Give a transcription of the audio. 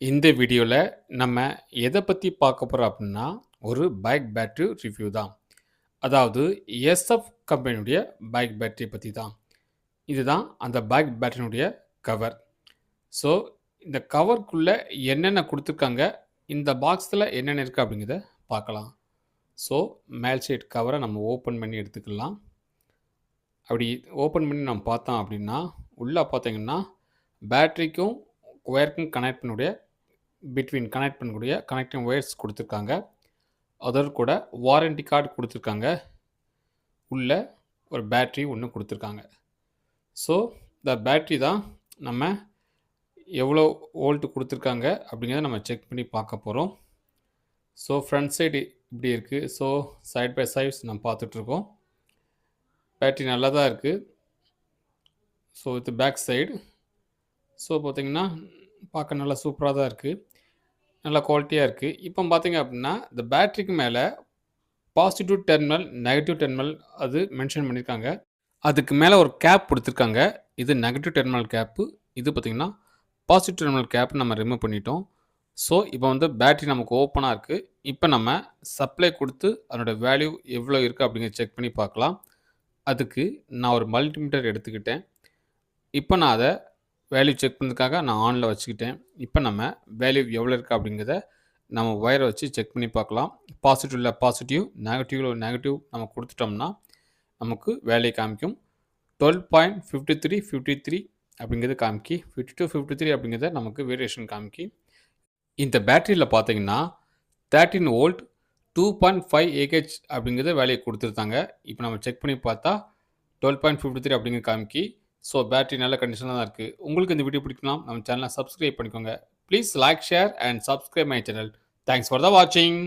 இந்த வீடியோவில் நம்ம எதை பற்றி பார்க்க போகிறோம் அப்படின்னா ஒரு பைக் பேட்ரி ரிவ்யூ தான். அதாவது எஸ்எஃப் கம்பெனியுடைய பைக் பேட்டரி பற்றி தான். இதுதான் அந்த பைக் பேட்டரியினுடைய கவர். ஸோ, இந்த கவருக்குள்ளே என்னென்ன கொடுத்துருக்காங்க இந்த பாக்ஸில் என்னென்ன இருக்குது அப்படிங்கிறத பார்க்கலாம். ஸோ, மேல் சைட் கவரை நம்ம ஓப்பன் பண்ணி எடுத்துக்கலாம். அப்படி ஓப்பன் பண்ணி நம்ம பார்த்தோம் அப்படின்னா, உள்ளே பார்த்தீங்கன்னா, பேட்ரிக்கும் ஒயருக்கும் கனெக்ட் பண்ணுடைய பிட்வீன் கனெக்ட் பண்ணக்கூடிய கனெக்டிங் ஒயர்ஸ் கொடுத்துருக்காங்க. அதோடு கூட வாரண்டி கார்டு கொடுத்துருக்காங்க. உள்ள ஒரு பேட்ரி ஒன்று கொடுத்துருக்காங்க. ஸோ, இந்த பேட்ரி தான் நம்ம எவ்வளோ வோல்ட் கொடுத்துருக்காங்க அப்படிங்கிறத நம்ம செக் பண்ணி பார்க்க போகிறோம் ஸோ, ஃப்ரண்ட் சைடு இப்படி இருக்குது ஸோ, சைட் பை சைட்ஸ் நம்ம பார்த்துட்ருக்கோம். பேட்டரி நல்லா தான் இருக்குது ஸோ, இது பேக் சைடு. ஸோ, பார்த்திங்கன்னா பார்க்க நல்லா சூப்பராக தான் இருக்குது நல்லா குவாலிட்டியாக இருக்குது இப்போ பார்த்தீங்க அப்படின்னா, இந்த பேட்ரிக்கு மேலே பாசிட்டிவ் டெர்மினல், நெகட்டிவ் டெர்மினல் அது மென்ஷன் பண்ணியிருக்காங்க. அதுக்கு மேலே ஒரு கேப் கொடுத்துருக்காங்க இது நெகட்டிவ் டெர்மினல் கேப்பு. இது பார்த்தீங்கன்னா, பாசிட்டிவ் டெர்மினல் கேப் நம்ம ரிமூவ் பண்ணிட்டோம். ஸோ, இப்போ வந்து பேட்ரி நமக்கு ஓப்பனாக இருக்குது இப்போ நம்ம சப்ளை கொடுத்து அதனோட வேல்யூ எவ்வளோ இருக்குது அப்படிங்கிறத செக் பண்ணி பார்க்கலாம். அதுக்கு நான் ஒரு மல்டிமீட்டர் எடுத்துக்கிட்டேன். இப்போ நான் அதை வேல்யூ செக் பண்ணுறதுக்காக நான் ஆனில் வச்சுக்கிட்டேன். இப்போ நம்ம வேல்யூ எவ்வளோ இருக்குது அப்படிங்கிறத நம்ம ஒயரை வச்சு செக் பண்ணி பார்க்கலாம். பாசிட்டிவ்ல பாசிட்டிவ், நெகட்டிவ்ல நெகட்டிவ் நம்ம கொடுத்துட்டோம்னா நமக்கு வேலையை காமிக்கும். 12.5353 அப்படிங்கிறது காமிக்கி. 52, 53 அப்படிங்கிறத நமக்கு வேரியேஷன் காமிக்கி. இந்த பேட்டரியில் பார்த்தீங்கன்னா, thirteen volt two point five ஏகேஜ் அப்படிங்கிறத வேலையை கொடுத்துருந்தாங்க இப்போ நம்ம செக் பண்ணி பார்த்தா டுவெல் பாயிண்ட் ஃபிஃப்டி த்ரீ அப்படிங்கிற காமிக்கி. ஸோ, பேட்டரி நல்ல கண்டிஷனில் தான் இருக்குது உங்களுக்கு இந்த வீடியோ பிடிக்கலாம் நம்ம சேனலை சப்ஸ்கிரைப் பண்ணிக்கோங்க. Please like, share and subscribe my channel. Thanks for the வாட்சிங்.